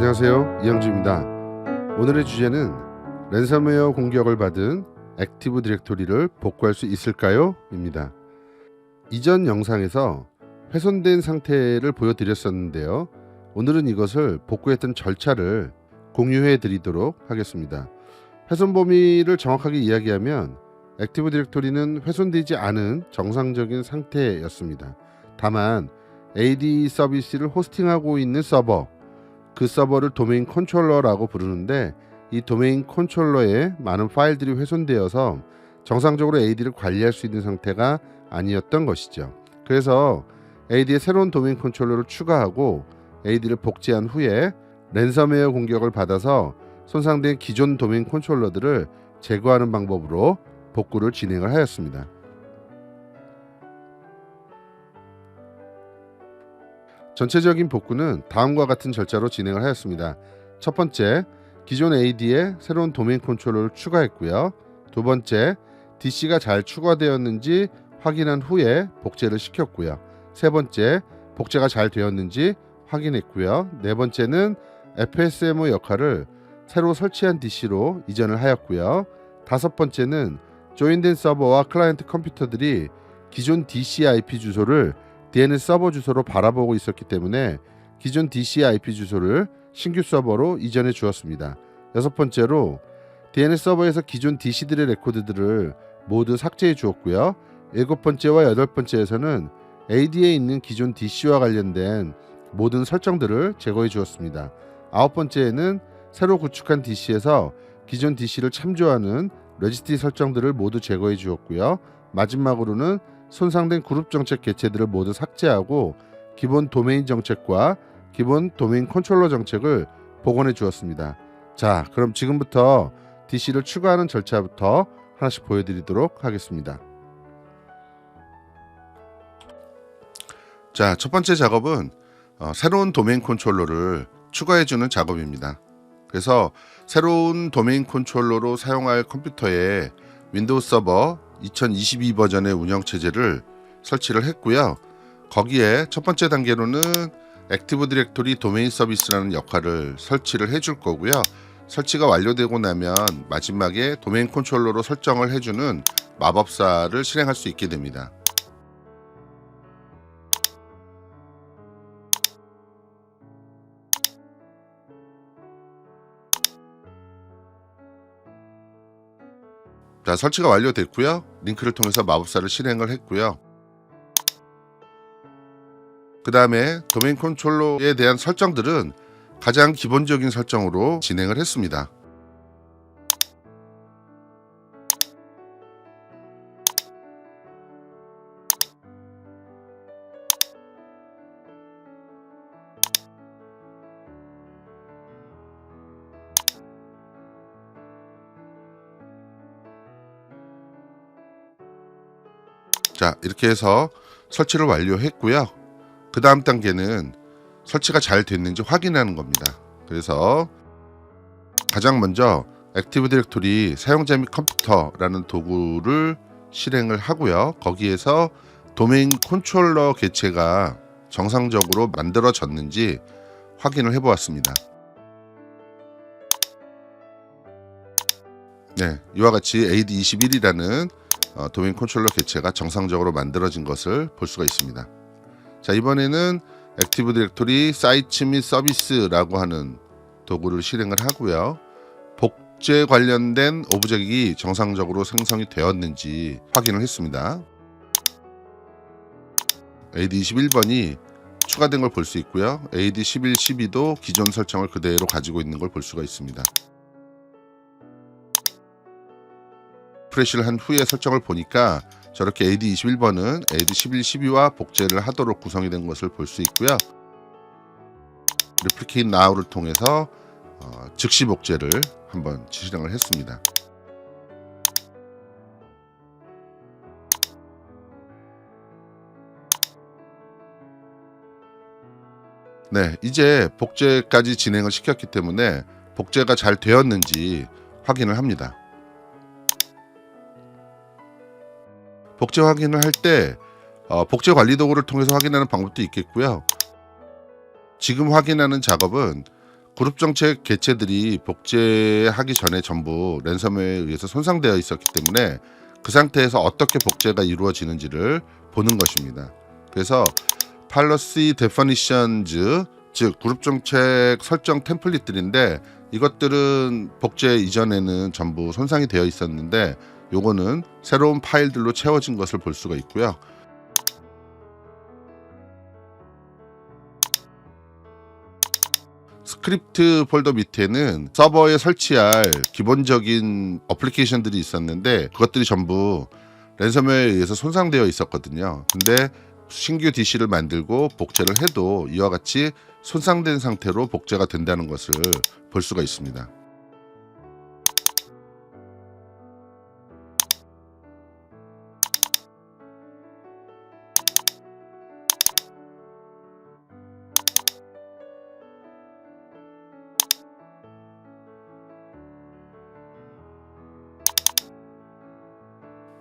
안녕하세요. 이영주입니다. 오늘의 주제는 랜섬웨어 공격을 받은 액티브 디렉토리를 복구할 수 있을까요? 입니다. 이전 영상에서 훼손된 상태를 보여드렸었는데요. 오늘은 이것을 복구했던 절차를 공유해 드리도록 하겠습니다. 훼손 범위를 정확하게 이야기하면 액티브 디렉토리는 훼손되지 않은 정상적인 상태였습니다. 다만 AD 서비스를 호스팅하고 있는 서버 그 서버를 도메인 컨트롤러라고 부르는데 이 도메인 컨트롤러에 많은 파일들이 훼손되어서 정상적으로 AD를 관리할 수 있는 상태가 아니었던 것이죠. 그래서 AD에 새로운 도메인 컨트롤러를 추가하고 AD를 복제한 후에 랜섬웨어 공격을 받아서 손상된 기존 도메인 컨트롤러들을 제거하는 방법으로 복구를 진행을 하였습니다. 전체적인 복구는 다음과 같은 절차로 진행을 하였습니다. 첫 번째, 기존 AD에 새로운 도메인 컨트롤러를 추가했고요. 두 번째, DC가 잘 추가되었는지 확인한 후에 복제를 시켰고요. 세 번째, 복제가 잘 되었는지 확인했고요. 네 번째는 FSMO 역할을 새로 설치한 DC로 이전을 하였고요. 다섯 번째는 조인된 서버와 클라이언트 컴퓨터들이 기존 DC IP 주소를 DNS 서버 주소로 바라보고 있었기 때문에 기존 DC IP 주소를 신규 서버로 이전해 주었습니다. 여섯 번째로 DNS 서버에서 기존 DC들의 레코드들을 모두 삭제해 주었고요. 일곱 번째와 여덟 번째에서는 AD에 있는 기존 DC와 관련된 모든 설정들을 제거해 주었습니다. 아홉 번째에는 새로 구축한 DC에서 기존 DC를 참조하는 레지스티 설정들을 모두 제거해 주었고요. 마지막으로는 손상된 그룹 정책 개체들을 모두 삭제하고 기본 도메인 정책과 기본 도메인 컨트롤러 정책을 복원해 주었습니다. 자, 그럼 지금부터 DC를 추가하는 절차부터 하나씩 보여드리도록 하겠습니다. 자, 첫 번째 작업은 어, 새로운 도메인 컨트롤러를 추가해 주는 작업입니다. 그래서 새로운 도메인 컨트롤러로 사용할 컴퓨터에 윈도우 서버 2022 버전의 운영 체제를 설치를 했고요. 거기에 첫 번째 단계로는 액티브 디렉토리 도메인 서비스라는 역할을 설치를 해줄 거고요. 설치가 완료되고 나면 마지막에 도메인 컨트롤러로 설정을 해주는 마법사를 실행할 수 있게 됩니다. 자, 설치가 완료됐고요. 링크를 통해서 마법사를 실행을 했고요. 그 다음에 도메인 컨트롤러에 대한 설정들은 가장 기본적인 설정으로 진행을 했습니다. 자, 이렇게 해서 설치를 완료했고요. 그 다음 단계는 설치가 잘 됐는지 확인하는 겁니다. 그래서 가장 먼저 액티브 디렉토리 사용자 및 컴퓨터라는 도구를 실행을 하고요. 거기에서 도메인 컨트롤러 개체가 정상적으로 만들어졌는지 확인을 해보았습니다. 네, 이와 같이 AD21이라는 어, 도메인 컨트롤러 개체가 정상적으로 만들어진 것을 볼 수가 있습니다. 자 이번에는 액티브 디렉토리 사이트 및 서비스라고 하는 도구를 실행을 하고요. 복제 관련된 오브젝이 정상적으로 생성이 되었는지 확인을 했습니다. AD21번이 추가된 걸 볼 수 있고요. AD11, 12도 기존 설정을 그대로 가지고 있는 걸 볼 수가 있습니다. 프레시를 한 후에 설정을 보니까 저렇게 AD21번은 AD11, 12와 복제를 하도록 구성이 된 것을 볼 수 있고요. 리플리케이트 나우를 통해서 어, 즉시 복제를 한번 실행을 했습니다. 네, 이제 복제까지 진행을 시켰기 때문에 복제가 잘 되었는지 확인을 합니다. 복제 확인을 할때 어, 복제 관리 도구를 통해서 확인하는 방법도 있겠고요. 지금 확인하는 작업은 그룹 정책 개체들이 복제하기 전에 전부 랜섬웨어에 의해서 손상되어 있었기 때문에 그 상태에서 어떻게 복제가 이루어지는지를 보는 것입니다. 그래서 팔러시 데퍼니션즈 즉 그룹 정책 설정 템플릿들인데 이것들은 복제 이전에는 전부 손상이 되어 있었는데 요거는 새로운 파일들로 채워진 것을 볼 수가 있고요. 스크립트 폴더 밑에는 서버에 설치할 기본적인 어플리케이션들이 있었는데 그것들이 전부 랜섬웨어에 의해서 손상되어 있었거든요. 근데 신규 DC를 만들고 복제를 해도 이와 같이 손상된 상태로 복제가 된다는 것을 볼 수가 있습니다.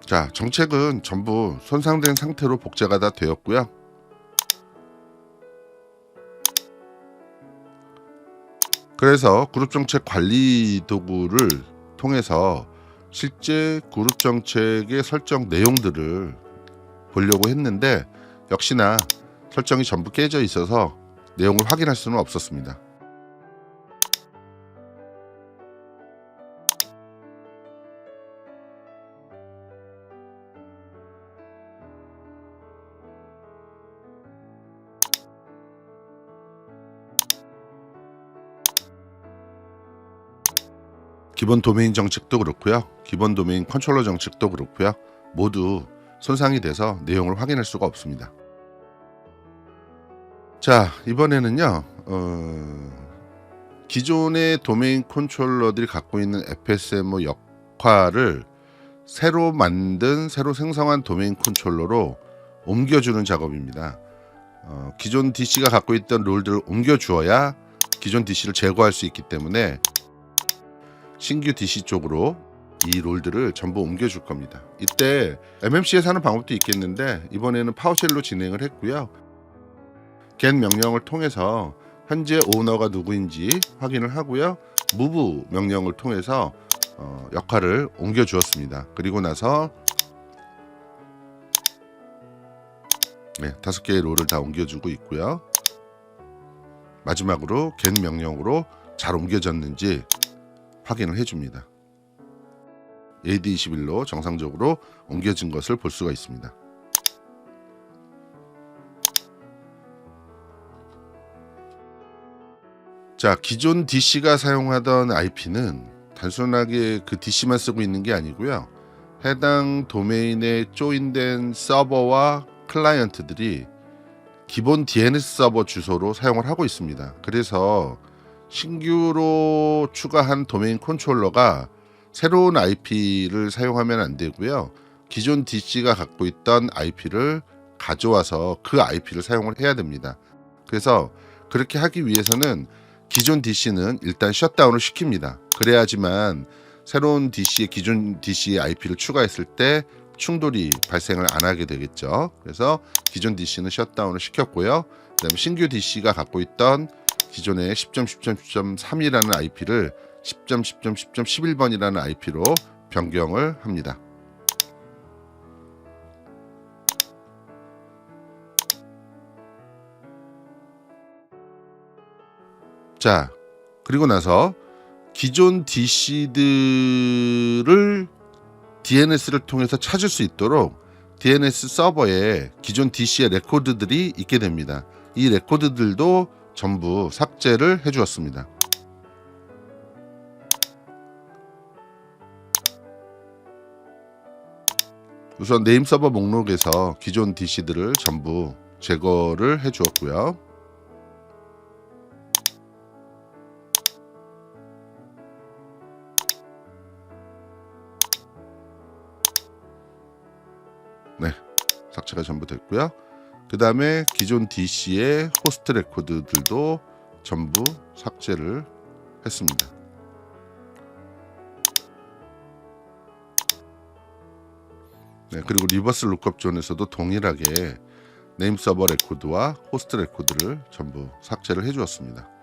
자, 정책은 전부 손상된 상태로 복제가 다 되었고요. 그래서 그룹 정책 관리 도구를 통해서 실제 그룹 정책의 설정 내용들을 보려고 했는데 역시나 설정이 전부 깨져 있어서 내용을 확인할 수는 없었습니다. 기본 도메인 정책도 그렇고요. 기본 도메인 컨트롤러 정책도 그렇고요. 모두 손상이 돼서 내용을 확인할 수가 없습니다. 자, 이번에는요. 어, 기존의 도메인 컨트롤러들이 갖고 있는 FSM 역할을 새로 만든 새로 생성한 도메인 컨트롤러로 옮겨주는 작업입니다. 어, 기존 DC가 갖고 있던 롤들을 옮겨주어야 기존 DC를 제거할 수 있기 때문에 신규 DC 쪽으로 이 롤들을 전부 옮겨줄 겁니다. 이때 MMC에서 하는 방법도 있겠는데 이번에는 파워쉘로 진행을 했고요. get 명령을 통해서 현재 오너가 누구인지 확인을 하고요. move 명령을 통해서 어, 역할을 옮겨 주었습니다. 그리고 나서 네, 다섯 개의 롤을 다 옮겨주고 있고요. 마지막으로 get 명령으로 잘 옮겨졌는지 확인을 해줍니다. AD21로 정상적으로 옮겨진 것을 볼 수가 있습니다. 자, 기존 DC가 사용하던 IP는 단순하게 그 DC만 쓰고 있는 게 아니고요. 해당 도메인에 조인된 서버와 클라이언트들이 기본 DNS 서버 주소로 사용을 하고 있습니다. 그래서 신규로 추가한 도메인 컨트롤러가 새로운 IP를 사용하면 안 되고요. 기존 DC가 갖고 있던 IP를 가져와서 그 IP를 사용을 해야 됩니다. 그래서 그렇게 하기 위해서는 기존 DC는 일단 셧다운을 시킵니다. 그래야지만 새로운 DC의 기존 DC의 IP를 추가했을 때 충돌이 발생을 안 하게 되겠죠. 그래서 기존 DC는 셧다운을 시켰고요. 그다음에 신규 DC가 갖고 있던 기존의 10.10.10.3이라는 IP를 10.10.10.11번이라는 IP로 변경을 합니다. 자, 그리고 나서 기존 DC들을 DNS를 통해서 찾을 수 있도록 DNS 서버에 기존 DC의 레코드들이 있게 됩니다. 이 레코드들도 전부 삭제를 해주었습니다. 우선 네임 서버 목록에서 기존 DC들을 전부 제거를 해주었고요. 네, 삭제가 전부 됐고요. 그 다음에 기존 DC의 호스트 레코드들도 전부 삭제를 했습니다. 네, 그리고 리버스 룩업 존에서도 동일하게 네임 서버 레코드와 호스트 레코드를 전부 삭제를 해주었습니다.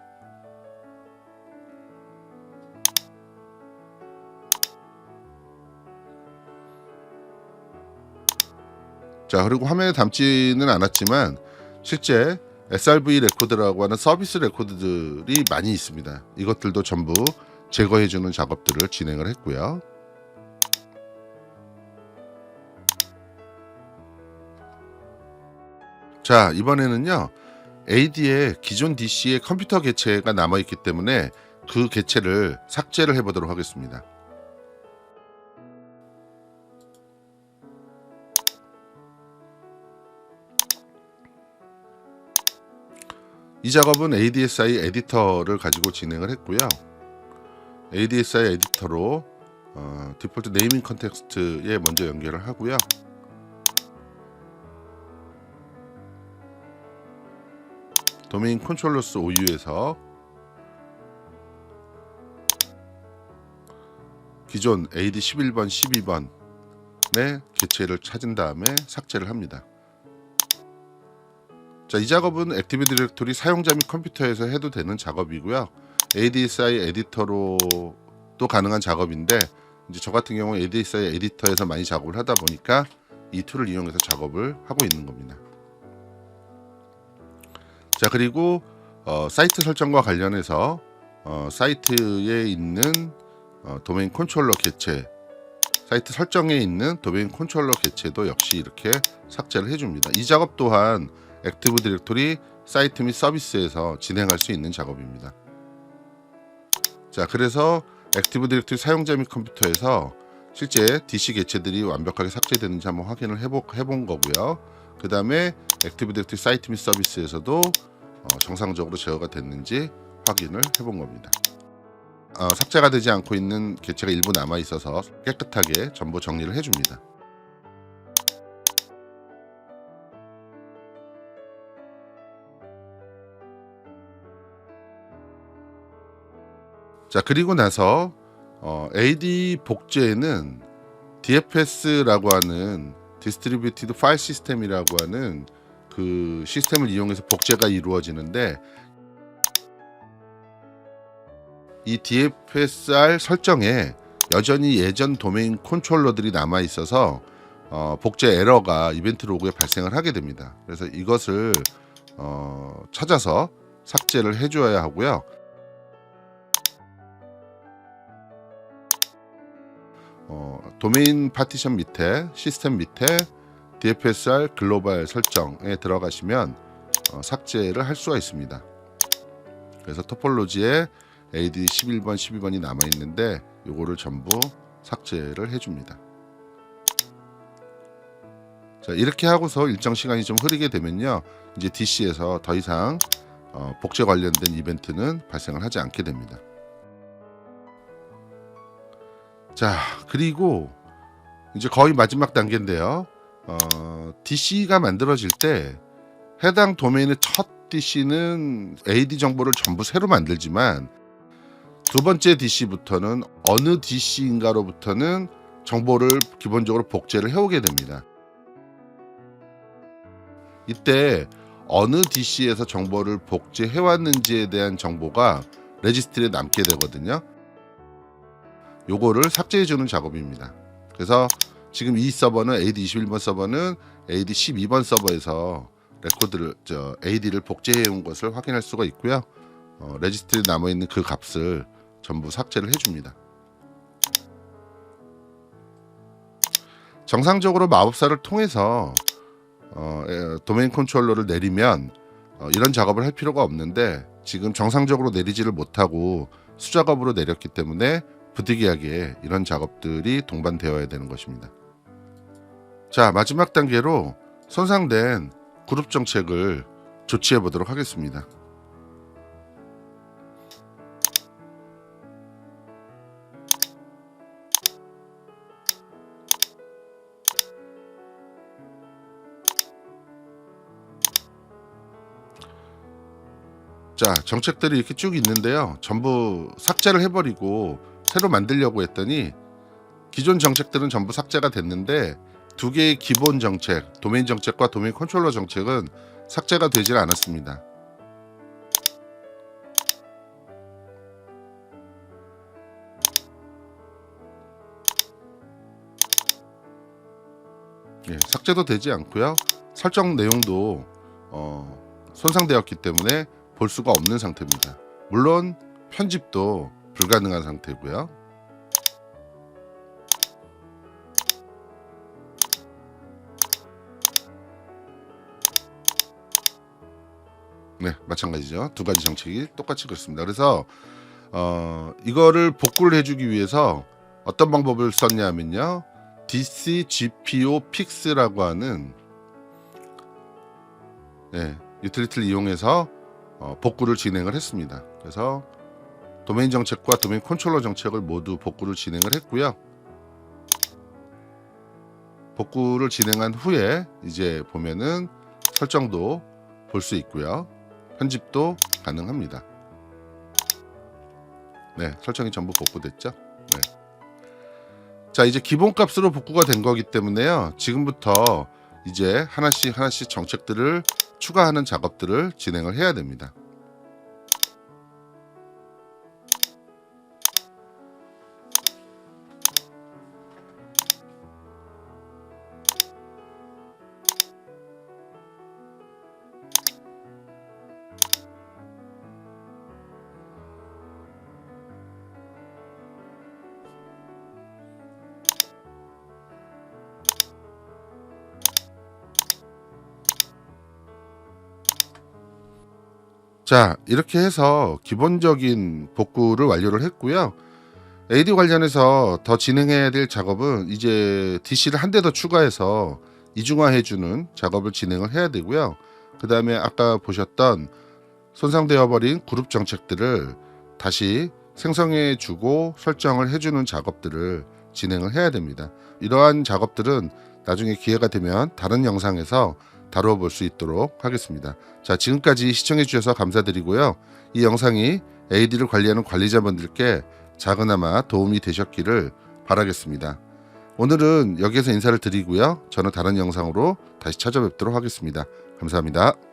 자 그리고 화면에 담지는 않았지만 실제 SRV 레코드라고 하는 서비스 레코드들이 많이 있습니다. 이것들도 전부 제거해주는 작업들을 진행을 했고요. 자 이번에는요 AD의 기존 DC의 컴퓨터 개체가 남아있기 때문에 그 개체를 삭제를 해보도록 하겠습니다. 이 작업은 ADSI 에디터를 가지고 진행을 했고요. ADSI 에디터로 어, 디폴트 네이밍 컨텍스트에 먼저 연결을 하고요. 도메인 컨트롤러스 OU에서 기존 AD 11번, 12번의 개체를 찾은 다음에 삭제를 합니다. 자, 이 작업은 액티브 디렉토리 사용자 및 컴퓨터에서 해도 되는 작업이고요. ADSI 에디터로도 가능한 작업인데 이제 저 같은 경우 ADSI 에디터에서 많이 작업을 하다 보니까 이 툴을 이용해서 작업을 하고 있는 겁니다. 자 그리고 어, 사이트 설정과 관련해서 어, 사이트에 있는 어, 도메인 컨트롤러 개체 사이트 설정에 있는 도메인 컨트롤러 개체도 역시 이렇게 삭제를 해줍니다. 이 작업 또한 액티브 디렉토리 사이트 및 서비스에서 진행할 수 있는 작업입니다. 자 그래서 액티브 디렉토리 사용자 및 컴퓨터에서 실제 DC 개체들이 완벽하게 삭제되는지 한번 확인을 해보, 해본 거고요. 그 다음에 액티브 디렉토리 사이트 및 서비스에서도 어, 정상적으로 제어가 됐는지 확인을 해본 겁니다. 어, 삭제가 되지 않고 있는 개체가 일부 남아 있어서 깨끗하게 전부 정리를 해줍니다. 자 그리고 나서 어, AD 복제에는 DFS라고 하는 디스트리뷰티드 파일 시스템이라고 하는 그 시스템을 이용해서 복제가 이루어지는데 이 DFSR 설정에 여전히 예전 도메인 컨트롤러들이 남아 있어서 어, 복제 에러가 이벤트 로그에 발생을 하게 됩니다. 그래서 이것을 어, 찾아서 삭제를 해줘야 하고요. 어, 도메인 파티션 밑에 시스템 밑에 DFSR 글로벌 설정에 들어가시면 어, 삭제를 할 수가 있습니다. 그래서 토폴로지에 AD 11번, 12번이 남아 있는데 요거를 전부 삭제를 해줍니다. 자 이렇게 하고서 일정 시간이 좀 흐르게 되면요, 이제 DC에서 더 이상 어, 복제 관련된 이벤트는 발생을 하지 않게 됩니다. 자 그리고 이제 거의 마지막 단계인데요. 어, DC가 만들어질 때 해당 도메인의 첫 DC는 AD 정보를 전부 새로 만들지만 두 번째 DC부터는 어느 DC인가로부터는 정보를 기본적으로 복제를 해오게 됩니다. 이때 어느 DC에서 정보를 복제해왔는지에 대한 정보가 레지스트리에 남게 되거든요. 요거를 삭제해 주는 작업입니다. 그래서 지금 이 서버는 AD 21번 서버는 AD 12번 서버에서 레코드를 저 AD를 복제해 온 것을 확인할 수가 있고요. 어, 레지스트리에 남아 있는 그 값을 전부 삭제를 해줍니다. 정상적으로 마법사를 통해서 어, 에, 도메인 컨트롤러를 내리면 어, 이런 작업을 할 필요가 없는데 지금 정상적으로 내리지를 못하고 수작업으로 내렸기 때문에 부득이하게 이런 작업들이 동반되어야 되는 것입니다. 자 마지막 단계로 손상된 그룹 정책을 조치해 보도록 하겠습니다. 자 정책들이 이렇게 쭉 있는데요. 전부 삭제를 해버리고 새로 만들려고 했더니 기존 정책들은 전부 삭제가 됐는데 두 개의 기본 정책, 도메인 정책과 도메인 컨트롤러 정책은 삭제가 되질 않았습니다. 예, 삭제도 되지 않고요. 설정 내용도 어, 손상되었기 때문에 볼 수가 없는 상태입니다. 물론 편집도 불가능한 상태고요. 네, 마찬가지죠. 두 가지 정책이 똑같이 그렇습니다. 그래서 어, 이거를 복구를 해주기 위해서 어떤 방법을 썼냐면요. DCGPO Fix라고 하는 네, 유틸리티를 이용해서 어, 복구를 진행을 했습니다. 그래서 도메인 정책과 도메인 컨트롤러 정책을 모두 복구를 진행을 했고요. 복구를 진행한 후에 이제 보면은 설정도 볼 수 있고요. 편집도 가능합니다. 네, 설정이 전부 복구됐죠. 네. 자, 이제 기본값으로 복구가 된 거기 때문에요. 지금부터 이제 하나씩 하나씩 정책들을 추가하는 작업들을 진행을 해야 됩니다. 자, 이렇게 해서 기본적인 복구를 완료를 했고요. AD 관련해서 더 진행해야 될 작업은 이제 DC를 한 대 더 추가해서 이중화해주는 작업을 진행을 해야 되고요. 그 다음에 아까 보셨던 손상되어 버린 그룹 정책들을 다시 생성해주고 설정을 해주는 작업들을 진행을 해야 됩니다. 이러한 작업들은 나중에 기회가 되면 다른 영상에서 다루어 볼 수 있도록 하겠습니다. 자, 지금까지 시청해 주셔서 감사드리고요. 이 영상이 AD를 관리하는 관리자분들께 작은아마 도움이 되셨기를 바라겠습니다. 오늘은 여기에서 인사를 드리고요. 저는 다른 영상으로 다시 찾아뵙도록 하겠습니다. 감사합니다.